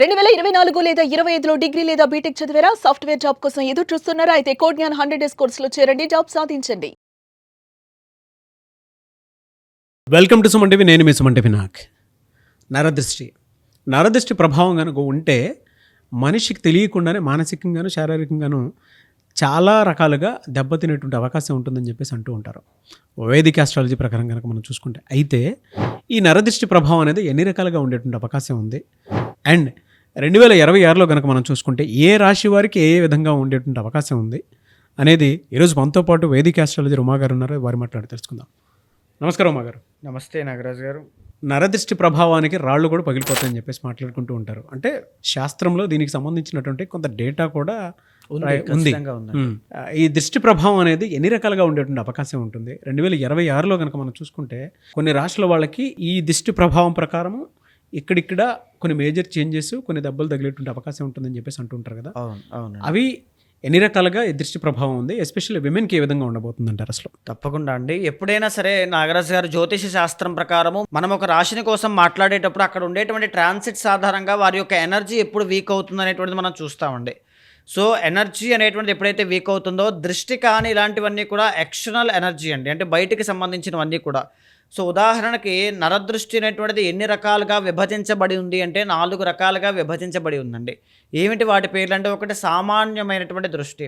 రెండు వేల ఇరవై నాలుగు లేదా ఇరవై ఐదులో డిగ్రీ లేదా బీటెక్ చదివారా? సాఫ్ట్వేర్ జాబ్ కోసం ఎదురు చూస్తున్నారా? అయితే కోడ్ జ్ఞాన్ హండ్రెడ్ డేస్ కోర్సులో చేరండి జాబ్ సాధించండి. వెల్కమ్ టు సుమన్ టీవీ నేను మీ సుమన్ టీవీ నాక్ నరదృష్టి. నరదృష్టి ప్రభావం కనుక ఉంటే మనిషికి తెలియకుండానే మానసికంగాను శారీరకంగాను చాలా రకాలుగా దెబ్బతినేటువంటి అవకాశం ఉంటుందని చెప్పేసి అంటూ ఉంటారు. వేదిక ఆస్ట్రాలజీ ప్రకారం కనుక మనం చూసుకుంటే. అయితే ఈ నరదృష్టి ప్రభావం అనేది ఎన్ని రకాలుగా ఉండేటువంటి అవకాశం ఉంది? అండ్ రెండు వేల ఇరవై ఆరులో కనుక మనం చూసుకుంటే ఏ రాశి వారికి ఏ విధంగా ఉండేటువంటి అవకాశం ఉంది అనేది ఈరోజు మనతో పాటు వేదిక ఆస్ట్రాలజీ ఉమా గారు ఉన్నారు. వారి మాట్లాడి తెలుసుకుందాం. నమస్కారం ఉమా గారు. నమస్తే నాగరాజు గారు. నరదృష్టి ప్రభావానికి రాళ్ళు కూడా పగిలిపోతాయని చెప్పేసి మాట్లాడుకుంటూ ఉంటారు. అంటే శాస్త్రంలో దీనికి సంబంధించినటువంటి కొంత డేటా కూడా ఉంది, ఈ దృష్టి ప్రభావం అనేది ఎన్ని రకాలుగా ఉండేటువంటి అవకాశం ఉంటుంది? రెండు వేల ఇరవై ఆరులో కనుక మనం చూసుకుంటే కొన్ని రాష్ట్రాల వాళ్ళకి ఈ దృష్టి ప్రభావం ప్రకారం ఇక్కడిక్కడ కొన్ని మేజర్ చేంజెస్ కొన్ని దెబ్బలు తగిలేటువంటి అవకాశం ఉంటుందని చెప్పేసి అంటుంటారు కదా. అవును అవును అవి ఎన్ని రకాలుగా దృష్టి ప్రభావం ఉంది? ఎస్పెషల్లీ విమెన్కి ఏ విధంగా ఉండబోతుంది అంటారు అసలు? తప్పకుండా అండి. ఎప్పుడైనా సరే నాగరాజు గారు జ్యోతిష శాస్త్రం ప్రకారము మనం ఒక రాశిని కోసం మాట్లాడేటప్పుడు అక్కడ ఉండేటువంటి ట్రాన్సిట్స్ ఆధారంగా వారి యొక్క ఎనర్జీ ఎప్పుడు వీక్ అవుతుంది అనేటువంటిది మనం చూస్తామండి. సో ఎనర్జీ అనేటువంటిది ఎప్పుడైతే వీక్ అవుతుందో దృష్టి కానీ ఇలాంటివన్నీ కూడా ఎక్స్టర్నల్ ఎనర్జీ అండి. అంటే బయటికి సంబంధించినవన్నీ కూడా. సో ఉదాహరణకి నరదృష్టి అనేటువంటిది ఎన్ని రకాలుగా విభజించబడి ఉంది అంటే నాలుగు రకాలుగా విభజించబడి ఉందండి. ఏమిటి వాటి పేర్లు అంటే ఒకటి సామాన్యమైనటువంటి దృష్టి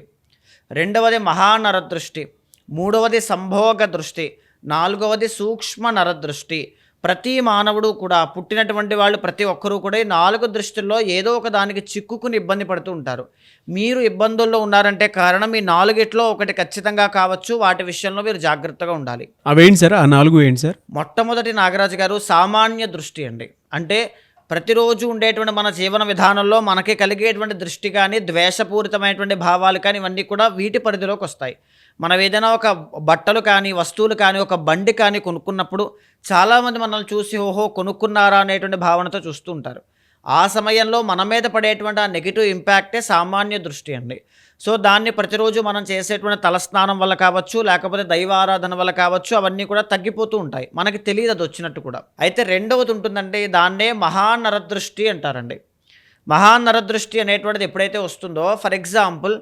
రెండవది మహానరదృష్టి మూడవది సంభోగ దృష్టి నాలుగవది సూక్ష్మ నరదృష్టి ప్రతి మానవుడు కూడా పుట్టినటువంటి వాళ్ళు ప్రతి ఒక్కరూ కూడా ఈ నాలుగు దృష్టిల్లో ఏదో ఒక దానికి చిక్కుకుని ఇబ్బంది పడుతూ ఉంటారు. మీరు ఇబ్బందుల్లో ఉన్నారంటే కారణం ఈ నాలుగిట్లో ఒకటి ఖచ్చితంగా కావచ్చు. వాటి విషయంలో మీరు జాగ్రత్తగా ఉండాలి. అవేంటి సార్? ఆ నాలుగు ఏంటి సార్? మొట్టమొదటి నాగరాజు గారు సామాన్య దృష్టి అండి. అంటే ప్రతిరోజు ఉండేటువంటి మన జీవన విధానంలో మనకి కలిగేటువంటి దృష్టి కానీ ద్వేషపూరితమైనటువంటి భావాలు కానీ ఇవన్నీ కూడా వీటి పరిధిలోకి వస్తాయి. మనం ఏదైనా ఒక బట్టలు కానీ వస్తువులు కానీ ఒక బండి కానీ కొనుక్కున్నప్పుడు చాలామంది మనల్ని చూసి ఓహో కొనుక్కున్నారా అనేటువంటి భావనతో చూస్తూ ఉంటారు. ఆ సమయంలో మన మీద పడేటువంటి ఆ నెగిటివ్ ఇంపాక్టే సామాన్య దృష్టి అండి. సో దాన్ని ప్రతిరోజు మనం చేసేటువంటి తలస్నానం వల్ల కావచ్చు లేకపోతే దైవారాధన వల్ల కావచ్చు అవన్నీ కూడా తగ్గిపోతూ ఉంటాయి. మనకి తెలియదు అది వచ్చినట్టు కూడా. అయితే రెండవది ఉంటుందంటే దాన్నే మహానరదృష్టి అంటారండి. మహానరదృష్టి అనేటువంటిది ఎప్పుడైతే వస్తుందో ఫర్ ఎగ్జాంపుల్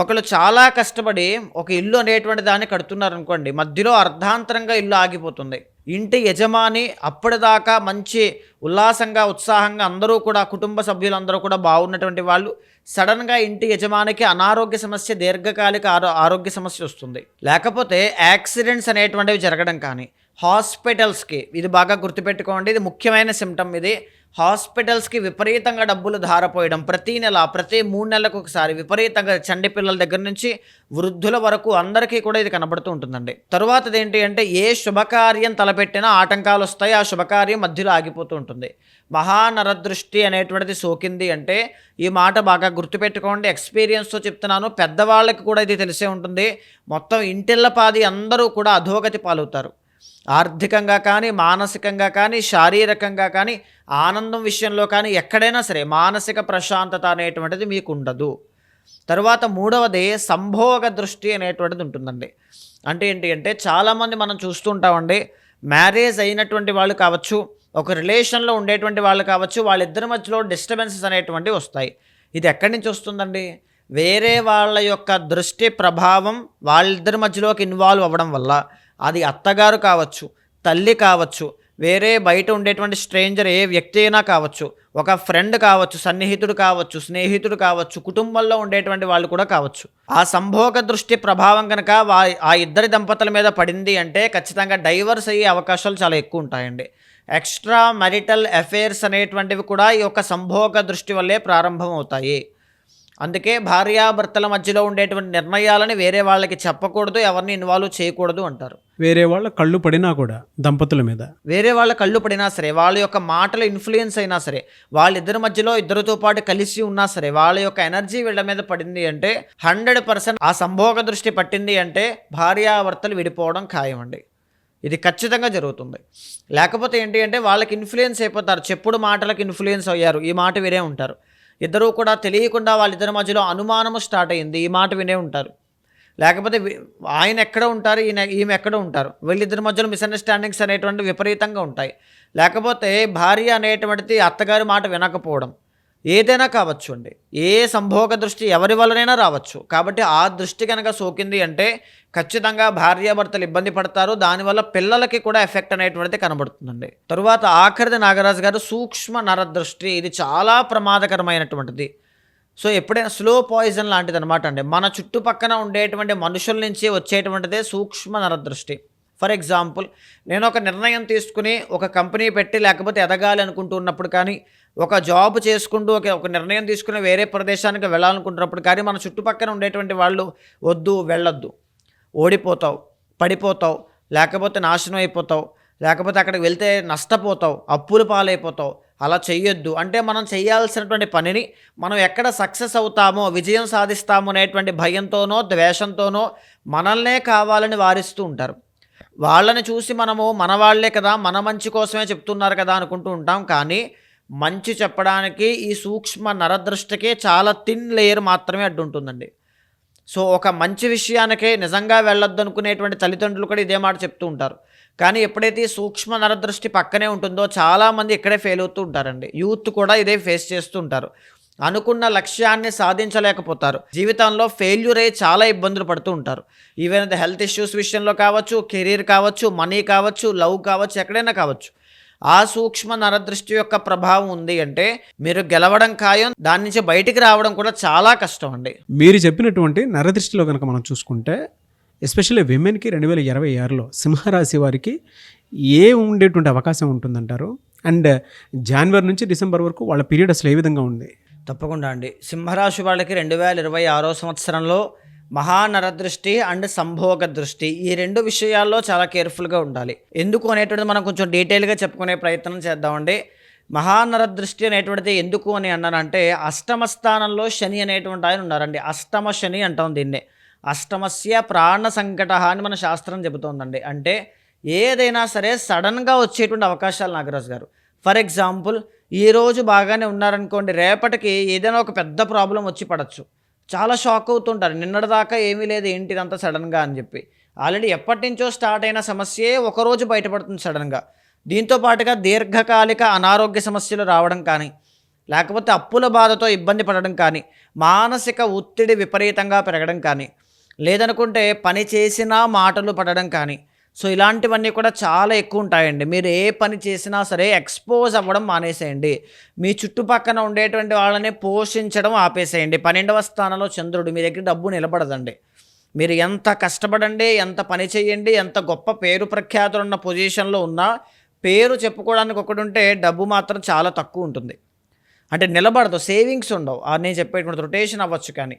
ఒకళ్ళు చాలా కష్టపడి ఒక ఇల్లు అనేటువంటి దాన్ని కడుతున్నారు అనుకోండి మధ్యలో అర్ధాంతరంగా ఇల్లు ఆగిపోతుంది. ఇంటి యజమాని అప్పటిదాకా మంచి ఉల్లాసంగా ఉత్సాహంగా అందరూ కూడా కుటుంబ సభ్యులందరూ కూడా బాగున్నటువంటి వాళ్ళు సడన్గా ఇంటి యజమానికి అనారోగ్య సమస్య దీర్ఘకాలిక ఆరో ఆరోగ్య సమస్య వస్తుంది. లేకపోతే యాక్సిడెంట్స్ అనేటువంటివి జరగడం కానీ హాస్పిటల్స్కి ఇది బాగా గుర్తుపెట్టుకోండి ఇది ముఖ్యమైన సిమ్టమ్ ఇది. హాస్పిటల్స్కి విపరీతంగా డబ్బులు ధారపోయడం ప్రతి నెల ప్రతి మూడు నెలలకు ఒకసారి విపరీతంగా చండి పిల్లల దగ్గర నుంచి వృద్ధుల వరకు అందరికీ కూడా ఇది కనబడుతూ ఉంటుందండి. తరువాతది ఏంటి అంటే ఏ శుభకార్యం తలపెట్టినా ఆటంకాలు వస్తాయి ఆ శుభకార్యం మధ్యలో ఆగిపోతూ ఉంటుంది. మహానరదృష్టి అనేటువంటిది సోకింది అంటే ఈ మాట బాగా గుర్తుపెట్టుకోండి. ఎక్స్పీరియన్స్తో చెప్తున్నాను పెద్దవాళ్ళకి కూడా ఇది తెలిసే ఉంటుంది. మొత్తం ఇంటిళ్ళపాది అందరూ కూడా అధోగతి పాలవుతారు. ఆర్థికంగా కానీ మానసికంగా కానీ శారీరకంగా కానీ ఆనందం విషయంలో కానీ ఎక్కడైనా సరే మానసిక ప్రశాంతత అనేటువంటిది మీకు ఉండదు తరువాత మూడవది సంభోగ దృష్టి అనేటువంటిది ఉంటుందండి. అంటే ఏంటి అంటే చాలామంది మనం చూస్తుంటామండి మ్యారేజ్ అయినటువంటి వాళ్ళు కావచ్చు ఒక రిలేషన్లో ఉండేటువంటి వాళ్ళు కావచ్చు వాళ్ళిద్దరి మధ్యలో డిస్టర్బెన్సెస్ అనేటువంటివి వస్తాయి. ఇది ఎక్కడి నుంచి వస్తుందండి? వేరే వాళ్ళ యొక్క దృష్టి ప్రభావం వాళ్ళిద్దరి మధ్యలోకి ఇన్వాల్వ్ అవ్వడం వల్ల. అది అత్తగారు కావచ్చు తల్లి కావచ్చు వేరే బయట ఉండేటువంటి స్ట్రేంజర్ ఏ వ్యక్తి అయినా కావచ్చు ఒక ఫ్రెండ్ కావచ్చు సన్నిహితుడు కావచ్చు స్నేహితుడు కావచ్చు కుటుంబంలో ఉండేటువంటి వాళ్ళు కూడా కావచ్చు. ఆ సంభోగ దృష్టి ప్రభావం కనుక వా ఆ ఇద్దరి దంపతుల మీద పడింది అంటే ఖచ్చితంగా డైవర్స్ అయ్యే అవకాశాలు చాలా ఎక్కువ ఉంటాయండి. ఎక్స్ట్రా మ్యారిటల్ అఫైర్స్ అనేటువంటివి కూడా ఈ యొక్క సంభోగ దృష్టి వల్లే ప్రారంభం అవుతాయి అందుకే భార్యాభర్తల మధ్యలో ఉండేటువంటి నిర్ణయాలని వేరే వాళ్ళకి చెప్పకూడదు ఎవరిని ఇన్వాల్వ్ చేయకూడదు అంటారు. వేరే వాళ్ళ కళ్ళు పడినా కూడా దంపతుల మీద. వేరే వాళ్ళ కళ్ళు పడినా సరే వాళ్ళ యొక్క మాటలు ఇన్ఫ్లుయెన్స్ అయినా సరే వాళ్ళిద్దరి మధ్యలో ఇద్దరితో పాటు కలిసి ఉన్నా సరే వాళ్ళ యొక్క ఎనర్జీ వీళ్ళ మీద పడింది అంటే హండ్రెడ్ పర్సెంట్ ఆ సంభోగ దృష్టి పట్టింది అంటే భార్యాభర్తలు విడిపోవడం ఖాయం అండి ఇది ఖచ్చితంగా జరుగుతుంది. లేకపోతే ఏంటి అంటే వాళ్ళకి ఇన్ఫ్లుయెన్స్ అయిపోతారు. చెప్పుడు మాటలకు ఇన్ఫ్లుయెన్స్ అయ్యారు. ఈ మాట వినే ఉంటారు. ఇద్దరూ కూడా తెలియకుండా వాళ్ళిద్దరి మధ్యలో అనుమానము స్టార్ట్ అయింది. ఈ మాట వినే ఉంటారు. లేకపోతే ఆయన ఎక్కడ ఉంటారు? ఈయన ఈమె ఎక్కడ ఉంటారు? వీళ్ళిద్దరి మధ్యలో మిస్అండర్స్టాండింగ్స్ అనేటువంటి విపరీతంగా ఉంటాయి. లేకపోతే భార్య అనేటువంటిది అత్తగారి మాట వినకపోవడం. ఏదైనా కావచ్చు అండి. ఏ సంభోగ దృష్టి ఎవరి వల్లనైనా రావచ్చు. కాబట్టి ఆ దృష్టి కనుక సోకింది అంటే ఖచ్చితంగా భార్యాభర్తలు ఇబ్బంది పడతారు. దానివల్ల పిల్లలకి కూడా ఎఫెక్ట్ అనేటువంటిది కనబడుతుందండి. తరువాత ఆఖరిది నాగరాజు గారు సూక్ష్మ నరదృష్టి ఇది చాలా ప్రమాదకరమైనటువంటిది. సో ఎప్పుడైనా స్లో పాయిజన్ లాంటిది అనమాట అండి. మన చుట్టుపక్కన ఉండేటువంటి మనుషుల నుంచి వచ్చేటువంటిదే సూక్ష్మ నరదృష్టి ఫర్ ఎగ్జాంపుల్ నేను ఒక నిర్ణయం తీసుకుని ఒక కంపెనీ పెట్టి లేకపోతే ఎదగాలి అనుకుంటూ ఉన్నప్పుడు కానీ ఒక జాబ్ చేసుకుంటూ ఒక ఒక నిర్ణయం తీసుకుని వేరే ప్రదేశానికి వెళ్ళాలనుకుంటున్నప్పుడు కానీ మన చుట్టుపక్కల ఉండేటువంటి వాళ్ళు వద్దు వెళ్ళొద్దు. ఓడిపోతావు పడిపోతావు లేకపోతే నాశనం అయిపోతావు లేకపోతే అక్కడికి వెళ్తే నష్టపోతావు అప్పులు పాలైపోతావు అలా చేయొద్దు అంటే మనం చేయాల్సినటువంటి పనిని మనం ఎక్కడ సక్సెస్ అవుతామో విజయం సాధిస్తామో అనేటువంటి భయంతోనో ద్వేషంతోనో మనల్నే కావాలని వారిస్తూ ఉంటారు. వాళ్ళని చూసి మనము మన వాళ్ళే కదా మన మంచి కోసమే చెప్తున్నారు కదా అనుకుంటూ ఉంటాం. కానీ మంచి చెప్పడానికి ఈ సూక్ష్మ నరదృష్టికే చాలా థిన్ లేయర్ మాత్రమే అడ్డుంటుందండి. సో ఒక మంచి విషయానికే నిజంగా వెళ్ళొద్దు అనుకునేటువంటి తల్లిదండ్రులు కూడా ఇదే మాట చెప్తూ ఉంటారు. కానీ ఎప్పుడైతే ఈ సూక్ష్మ నరదృష్టి పక్కనే ఉంటుందో చాలామంది ఇక్కడే ఫెయిల్ అవుతూ ఉంటారండి. యూత్ కూడా ఇదే ఫేస్ చేస్తూ ఉంటారు. అనుకున్న లక్ష్యాన్ని సాధించలేకపోతారు. జీవితంలో ఫెయిల్యూర్ అయ్యి చాలా ఇబ్బందులు పడుతూ ఉంటారు. ఈవెన్ ద హెల్త్ ఇష్యూస్ విషయంలో కావచ్చు కెరీర్ కావచ్చు మనీ కావచ్చు లవ్ కావచ్చు ఎక్కడైనా కావచ్చు. ఆ సూక్ష్మ నరదృష్టి యొక్క ప్రభావం ఉంది అంటే మీరు గెలవడం ఖాయం దాని నుంచి బయటికి రావడం కూడా చాలా కష్టం అండి. మీరు చెప్పినటువంటి నరదృష్టిలో కనుక మనం చూసుకుంటే ఎస్పెషల్లీ విమెన్కి రెండు వేల ఇరవై ఆరులో సింహరాశి వారికి ఏ ఉండేటువంటి అవకాశం ఉంటుందంటారు? అండ్ జనవరి నుంచి డిసెంబర్ వరకు వాళ్ళ పీరియడ్ అసలు ఏ విధంగా ఉంది? తప్పకుండా అండి. సింహరాశి వాళ్ళకి రెండు వేల ఇరవై ఆరో సంవత్సరంలో మహానరదృష్టి అండ్ సంభోగ దృష్టి ఈ రెండు విషయాల్లో చాలా కేర్ఫుల్గా ఉండాలి. ఎందుకు అనేటువంటిది మనం కొంచెం డీటెయిల్గా చెప్పుకునే ప్రయత్నం చేద్దామండి. మహానర దృష్టి అనేటువంటిది ఎందుకు అని అన్నానంటే అష్టమ స్థానంలో శని అనేటువంటి ఆయన ఉన్నారండి. అష్టమ శని అంటాం దీన్నే. అష్టమస్య ప్రాణ సంకట అని మన శాస్త్రం చెబుతోందండి. అంటే ఏదైనా సరే సడన్గా వచ్చేటువంటి అవకాశాలు నాగరాజు గారు. ఫర్ ఎగ్జాంపుల్ ఈరోజు బాగానే ఉన్నారనుకోండి రేపటికి ఏదైనా ఒక పెద్ద ప్రాబ్లం వచ్చి పడచ్చు. చాలా షాక్ అవుతుంటారు. నిన్నటిదాకా ఏమీ లేదు ఏంటి ఇదంతా సడన్గా అని చెప్పి. ఆల్రెడీ ఎప్పటి నుంచో స్టార్ట్ అయిన సమస్యే ఒకరోజు బయటపడుతుంది సడన్గా. దీంతో పాటుగా దీర్ఘకాలిక అనారోగ్య సమస్యలు రావడం కానీ లేకపోతే అప్పుల బాధతో ఇబ్బంది పడడం కానీ మానసిక ఒత్తిడి విపరీతంగా పెరగడం కానీ లేదనుకుంటే పని చేసినా మాటలు పడడం కానీ సో ఇలాంటివన్నీ కూడా చాలా ఎక్కువ ఉంటాయండి. మీరు ఏ పని చేసినా సరే ఎక్స్పోజ్ అవ్వడం మానేసేయండి. మీ చుట్టుపక్కన ఉండేటువంటి వాళ్ళని పోషించడం ఆపేసేయండి. పన్నెండవ స్థానంలో చంద్రుడు మీ దగ్గర డబ్బు నిలబడదండి. మీరు ఎంత కష్టపడండి ఎంత పని చేయండి ఎంత గొప్ప పేరు ప్రఖ్యాతులు ఉన్న పొజిషన్లో ఉన్నా పేరు చెప్పుకోవడానికి ఒకటి ఉంటే డబ్బు మాత్రం చాలా తక్కువ ఉంటుంది. అంటే నిలబడదు సేవింగ్స్ ఉండవు. నేను చెప్పేటువంటి రొటేషన్ అవ్వచ్చు కానీ.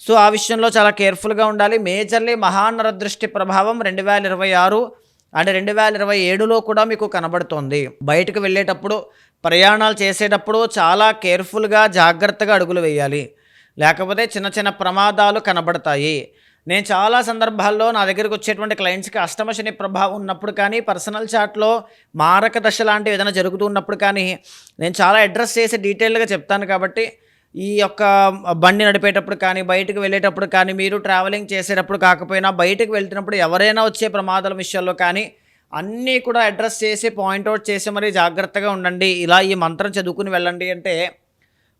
సో ఆ విషయంలో చాలా కేర్ఫుల్గా ఉండాలి. మేజర్లీ మహానరదృష్టి ప్రభావం రెండు వేల ఇరవై ఆరు అంటే రెండు వేల ఇరవై ఏడులో కూడా మీకు కనబడుతోంది. బయటకు వెళ్ళేటప్పుడు ప్రయాణాలు చేసేటప్పుడు చాలా కేర్ఫుల్గా జాగ్రత్తగా అడుగులు వేయాలి. లేకపోతే చిన్న చిన్న ప్రమాదాలు కనబడతాయి. నేను చాలా సందర్భాల్లో నా దగ్గరకు వచ్చేటువంటి క్లయింట్స్కి అష్టమ శని ప్రభావం ఉన్నప్పుడు కానీ పర్సనల్ చాట్లో మారక దశ లాంటివి ఏదైనా జరుగుతూ ఉన్నప్పుడు కానీ నేను చాలా అడ్రస్ చేసి డీటెయిల్గా చెప్తాను కాబట్టి ఈ యొక్క బండి నడిపేటప్పుడు కానీ బయటకు వెళ్ళేటప్పుడు కానీ మీరు ట్రావెలింగ్ చేసేటప్పుడు కాకపోయినా బయటకు వెళ్తున్నప్పుడు ఎవరైనా వచ్చే ప్రమాదాల విషయాల్లో కానీ అన్నీ కూడా అడ్రస్ చేసి పాయింట్అవుట్ చేసి మరి జాగ్రత్తగా ఉండండి. ఇలా ఈ మంత్రం చదువుకుని వెళ్ళండి అంటే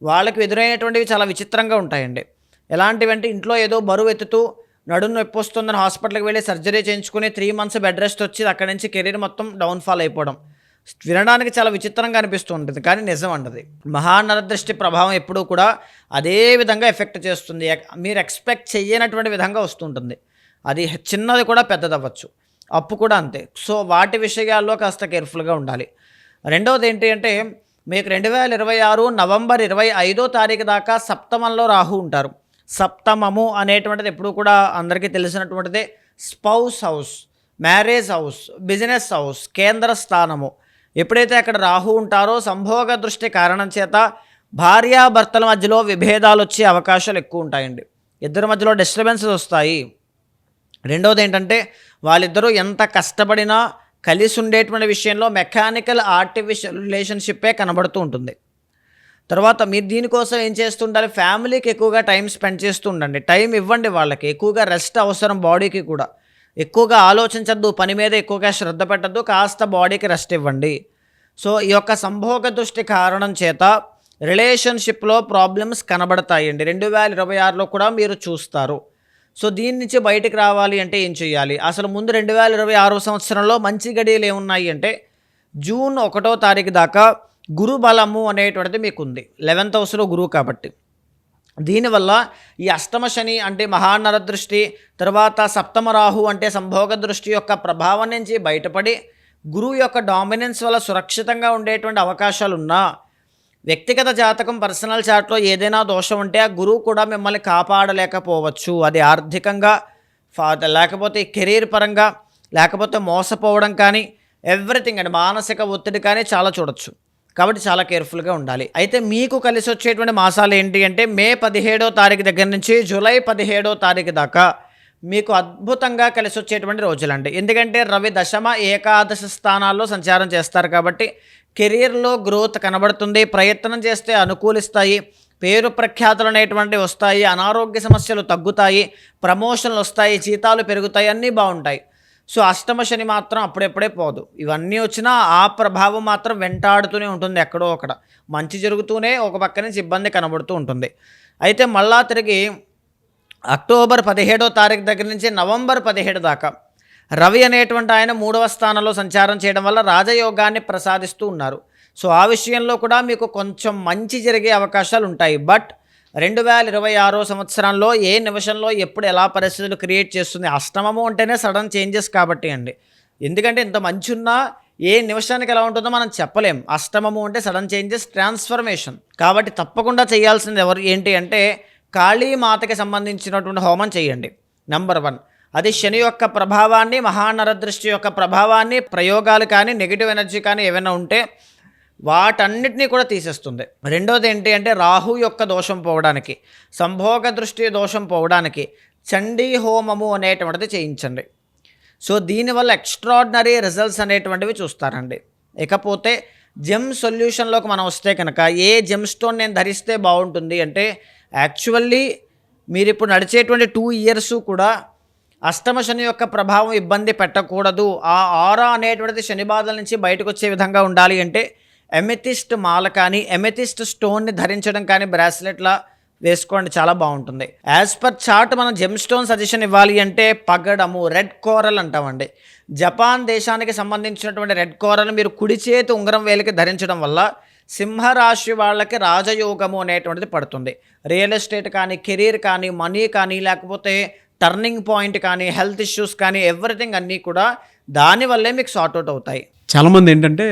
వాళ్ళకి ఎదురైనటువంటివి చాలా విచిత్రంగా ఉంటాయండి. ఎలాంటివి అంటే ఇంట్లో ఏదో బరువు ఎత్తుతూ నడుము నొప్పి వస్తుందని హాస్పిటల్కి వెళ్ళి సర్జరీ చేయించుకుని త్రీ మంత్స్ బెడ్ రెస్ట్ వచ్చి అక్కడి నుంచి కెరీర్ మొత్తం డౌన్ఫాల్ అయిపోవడం. వినడానికి చాలా విచిత్రంగా అనిపిస్తూ ఉంటుంది కానీ నిజం అంటది. మహానరదృష్టి ప్రభావం ఎప్పుడూ కూడా అదే విధంగా ఎఫెక్ట్ చేస్తుంది. మీరు ఎక్స్పెక్ట్ చేయనటువంటి విధంగా వస్తుంటుంది. అది చిన్నది కూడా పెద్దదవ్వచ్చు. అప్పు కూడా అంతే. సో వాటి విషయాల్లో కాస్త కేర్ఫుల్గా ఉండాలి. రెండవది ఏంటి అంటే మీకు రెండు వేల ఇరవై ఆరు నవంబర్ ఇరవై ఐదో తారీఖు దాకా సప్తమంలో రాహు ఉంటారు. సప్తమము అనేటువంటిది ఎప్పుడు కూడా అందరికీ తెలిసినటువంటిదే spouse house marriage house business house కేంద్ర స్థానము. ఎప్పుడైతే అక్కడ రాహు ఉంటారో సంభోగ దృష్టి కారణం చేత భార్యాభర్తల మధ్యలో విభేదాలు వచ్చే అవకాశాలు ఎక్కువ ఉంటాయండి. ఇద్దరి మధ్యలో డిస్టర్బెన్సెస్ వస్తాయి. రెండవది ఏంటంటే వాళ్ళిద్దరూ ఎంత కష్టపడినా కలిసి ఉండేటువంటి విషయంలో మెకానికల్ ఆర్టిఫిషియల్ రిలేషన్షిప్పే కనబడుతూ ఉంటుంది. తర్వాత మీరు దీనికోసం ఏం చేస్తుండాలి? ఫ్యామిలీకి ఎక్కువగా టైం స్పెండ్ చేస్తూ ఉండండి టైం ఇవ్వండి వాళ్ళకి. ఎక్కువగా రెస్ట్ అవసరం బాడీకి కూడా. ఎక్కువగా ఆలోచించద్దు. పని మీద ఎక్కువగా శ్రద్ధ పెట్టద్దు. కాస్త బాడీకి రెస్ట్ ఇవ్వండి. సో ఈ యొక్క సంభోగ దృష్టి కారణం చేత రిలేషన్షిప్లో ప్రాబ్లమ్స్ కనబడతాయండి. రెండు వేల ఇరవై ఆరులో కూడా మీరు చూస్తారు. సో దీని నుంచి బయటకు రావాలి అంటే ఏం చేయాలి? అసలు ముందు రెండు వేల ఇరవై ఆరో సంవత్సరంలో మంచి గడియలు ఏమున్నాయి అంటే జూన్ ఒకటో తారీఖు దాకా గురు బలము అనేటువంటిది మీకు ఉంది లెవెన్త్ హౌస్లో గురువు కాబట్టి. దీనివల్ల ఈ అష్టమ శని అంటే మహానర దృష్టి తర్వాత సప్తమ రాహు అంటే సంభోగ దృష్టి యొక్క ప్రభావం నుంచి బయటపడి గురువు యొక్క డామినెన్స్ వల్ల సురక్షితంగా ఉండేటువంటి అవకాశాలు ఉన్నా వ్యక్తిగత జాతకం పర్సనల్ చార్ట్లో ఏదైనా దోషం ఉంటే ఆ గురువు కూడా మిమ్మల్ని కాపాడలేకపోవచ్చు. అది ఆర్థికంగా లేకపోతే కెరీర్ పరంగా లేకపోతే మోసపోవడం కానీ ఎవ్రీథింగ్ అండి మానసిక ఒత్తిడి కానీ చాలా చూడొచ్చు. కాబట్టి చాలా కేర్ఫుల్గా ఉండాలి. అయితే మీకు కలిసి వచ్చేటువంటి మాసాలు ఏంటి అంటే మే పదిహేడో తారీఖు దగ్గర నుంచి జూలై పదిహేడో తారీఖు దాకా మీకు అద్భుతంగా కలిసి వచ్చేటువంటి రోజులండి. ఎందుకంటే రవి దశమ ఏకాదశ స్థానాల్లో సంచారం చేస్తారు కాబట్టి కెరీర్లో గ్రోత్ కనబడుతుంది ప్రయత్నం చేస్తే అనుకూలిస్తాయి పేరు ప్రఖ్యాతులు అనేటువంటివి వస్తాయి అనారోగ్య సమస్యలు తగ్గుతాయి ప్రమోషన్లు వస్తాయి జీతాలు పెరుగుతాయి అన్నీ బాగుంటాయి. సో అష్టమ శని మాత్రం అప్పుడెప్పుడే పోదు. ఇవన్నీ వచ్చినా ఆ ప్రభావం మాత్రం వెంటాడుతూనే ఉంటుంది ఎక్కడో అక్కడ. మంచి జరుగుతూనే ఒక పక్క నుంచి ఇబ్బంది కనబడుతూ ఉంటుంది. అయితే మళ్ళా తిరిగి అక్టోబర్ పదిహేడో తారీఖు దగ్గర నుంచి నవంబర్ పదిహేడు దాకా రవి అనేటువంటి ఆయన మూడవ స్థానంలో సంచారం చేయడం వల్ల రాజయోగాన్ని ప్రసాదిస్తూ ఉన్నారు. సో ఆ విషయంలో కూడా మీకు కొంచెం మంచి జరిగే అవకాశాలు ఉంటాయి బట్ రెండు వేల ఇరవై ఆరో సంవత్సరంలో ఏ నిమిషంలో ఎప్పుడు ఎలా పరిస్థితులు క్రియేట్ చేస్తుంది? అష్టమము అంటేనే సడన్ చేంజెస్ కాబట్టి అండి. ఎందుకంటే ఇంత మంచి ఉన్నా ఏ నిమిషానికి ఎలా ఉంటుందో మనం చెప్పలేం. అష్టమము అంటే సడన్ చేంజెస్ ట్రాన్స్ఫర్మేషన్. కాబట్టి తప్పకుండా చేయాల్సింది ఎవరు ఏంటి అంటే కాళీమాతకి సంబంధించినటువంటి హోమం చేయండి. Number one. అది శని యొక్క ప్రభావాన్ని మహానరదృష్టి యొక్క ప్రభావాన్ని ప్రయోగాలు కానీ నెగిటివ్ ఎనర్జీ కానీ ఏమైనా ఉంటే వాటన్నిటినీ కూడా తీసేస్తుంది. రెండోది ఏంటి అంటే రాహు యొక్క దోషం పోవడానికి సంభోగ దృష్టి దోషం పోవడానికి చండీ హోమము అనేటువంటిది చేయించండి. సో దీనివల్ల ఎక్స్ట్రాడినరీ రిజల్ట్స్ అనేటువంటివి చూస్తారండి. ఇకపోతే జెమ్ సొల్యూషన్లోకి మనం వస్తే కనుక ఏ జెమ్ స్టోన్ నేను ధరిస్తే బాగుంటుంది అంటే యాక్చువల్లీ మీరు ఇప్పుడు నడిచేటువంటి టూ ఇయర్స్ కూడా అష్టమ శని యొక్క ప్రభావం ఇబ్బంది పెట్టకూడదు. ఆ ఆరా అనేటువంటిది శని బాధల నుంచి బయటకు వచ్చే విధంగా ఉండాలి అంటే ఎమెథిస్ట్ మాల కానీ ఎమెథిస్ట్ స్టోన్ని ధరించడం కానీ బ్రాస్లెట్లా వేసుకోండి చాలా బాగుంటుంది. యాజ్ పర్ చార్ట్ మనం జెమ్ స్టోన్ సజెషన్ ఇవ్వాలి అంటే పగడము రెడ్ కోరల్ అంటామండి. జపాన్ దేశానికి సంబంధించినటువంటి రెడ్ కోరల్ మీరు కుడి చేతి ఉంగరం వేలికి ధరించడం వల్ల సింహరాశి వాళ్ళకి రాజయోగము అనేటువంటిది పడుతుంది. రియల్ ఎస్టేట్ కానీ కెరీర్ కానీ మనీ కానీ లేకపోతే టర్నింగ్ పాయింట్ కానీ హెల్త్ ఇష్యూస్ కానీ ఎవ్రీథింగ్ అన్నీ కూడా దానివల్లే మీకు సార్ట్అవుట్ అవుతాయి. చాలామంది ఏంటంటే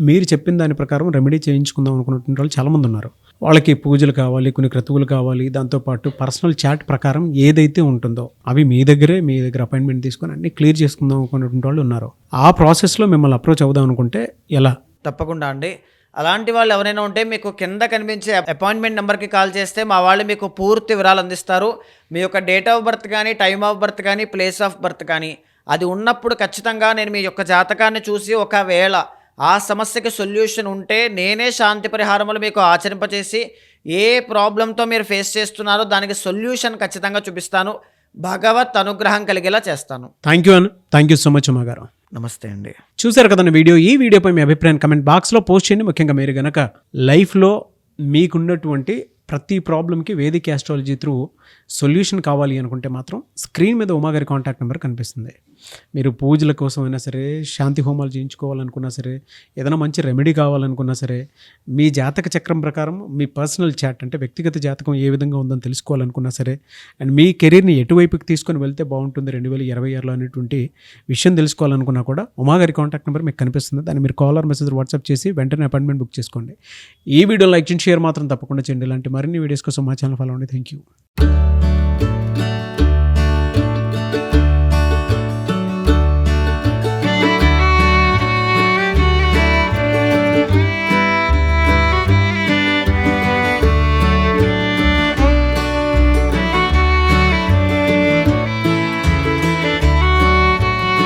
మీరు చెప్పిన దాని ప్రకారం రెమెడీ చేయించుకుందాం అనుకున్నటువంటి వాళ్ళు చాలామంది ఉన్నారు. వాళ్ళకి పూజలు కావాలి కొన్ని క్రతువులు కావాలి దాంతోపాటు పర్సనల్ చాట్ ప్రకారం ఏదైతే ఉంటుందో అవి మీ దగ్గరే మీ దగ్గర అపాయింట్మెంట్ తీసుకొని అన్ని క్లియర్ చేసుకుందాం అనుకున్నటువంటి వాళ్ళు ఉన్నారు. ఆ ప్రాసెస్లో మిమ్మల్ని అప్రోచ్ అవుదాం అనుకుంటే ఎలా? తప్పకుండా అండి. అలాంటి వాళ్ళు ఎవరైనా ఉంటే మీకు కింద కనిపించే అపాయింట్మెంట్ నెంబర్కి కాల్ చేస్తే మా వాళ్ళు మీకు పూర్తి వివరాలు అందిస్తారు. మీ యొక్క డేట్ ఆఫ్ బర్త్ కానీ టైమ్ ఆఫ్ బర్త్ కానీ ప్లేస్ ఆఫ్ బర్త్ కానీ అది ఉన్నప్పుడు ఖచ్చితంగా నేను మీ యొక్క జాతకాన్ని చూసి ఒకవేళ ఆ సమస్యకి సొల్యూషన్ ఉంటే నేనే శాంతి పరిహారములు మీకు ఆచరింపచేసి ఏ ప్రాబ్లంతో మీరు ఫేస్ చేస్తున్నారో దానికి సొల్యూషన్ ఖచ్చితంగా చూపిస్తాను. భగవత్ అనుగ్రహం కలిగేలా చేస్తాను. థ్యాంక్ యూ అన్న థ్యాంక్ యూ సో మచ్ అమ్మా గారు నమస్తే అండి. చూశారు కదండి వీడియో? ఈ వీడియోపై మీ అభిప్రాయం కమెంట్ బాక్స్లో పోస్ట్ చేయండి. ముఖ్యంగా మీరు గనక లైఫ్లో మీకున్నటువంటి ప్రతి ప్రాబ్లంకి వేదిక ఆస్ట్రాలజీ త్రూ సొల్యూషన్ కావాలి అనుకుంటే మాత్రం స్క్రీన్ మీద ఉమాగారి కాంటాక్ట్ నెంబర్ కనిపిస్తుంది. మీరు పూజల కోసం అయినా సరే శాంతి హోమాలు చేయించుకోవాలనుకున్నా సరే ఏదైనా మంచి రెమెడీ కావాలనుకున్నా సరే మీ జాతక చక్రం ప్రకారం మీ పర్సనల్ చాట్ అంటే వ్యక్తిగత జాతకం ఏ విధంగా ఉందని తెలుసుకోవాలనుకున్నా సరే అండ్ మీ కెరీర్ని ఎటువైపుకి తీసుకొని వెళ్తే బాగుంటుంది రెండు వేల ఇరవై ఆరులో అనేటువంటి విషయం తెలుసుకోవాలనుకున్నా కూడా ఉమాగారి కాంటాక్ట్ నెంబర్ మీకు కనిపిస్తుంది. దాన్ని మీరు కాలర్ మెసేజ్ వాట్సాప్ చేసి వెంటనే అపాయింట్మెంట్ బుక్ చేసుకోండి. ఈ వీడియో లైక్ చేయండి షేర్ మాత్రం తప్పకుండా చేయండి. ఇలాంటి మరిన్ని వీడియోస్ కోసం మా ఛానల్ ఫాలో అండి థ్యాంక్ యూ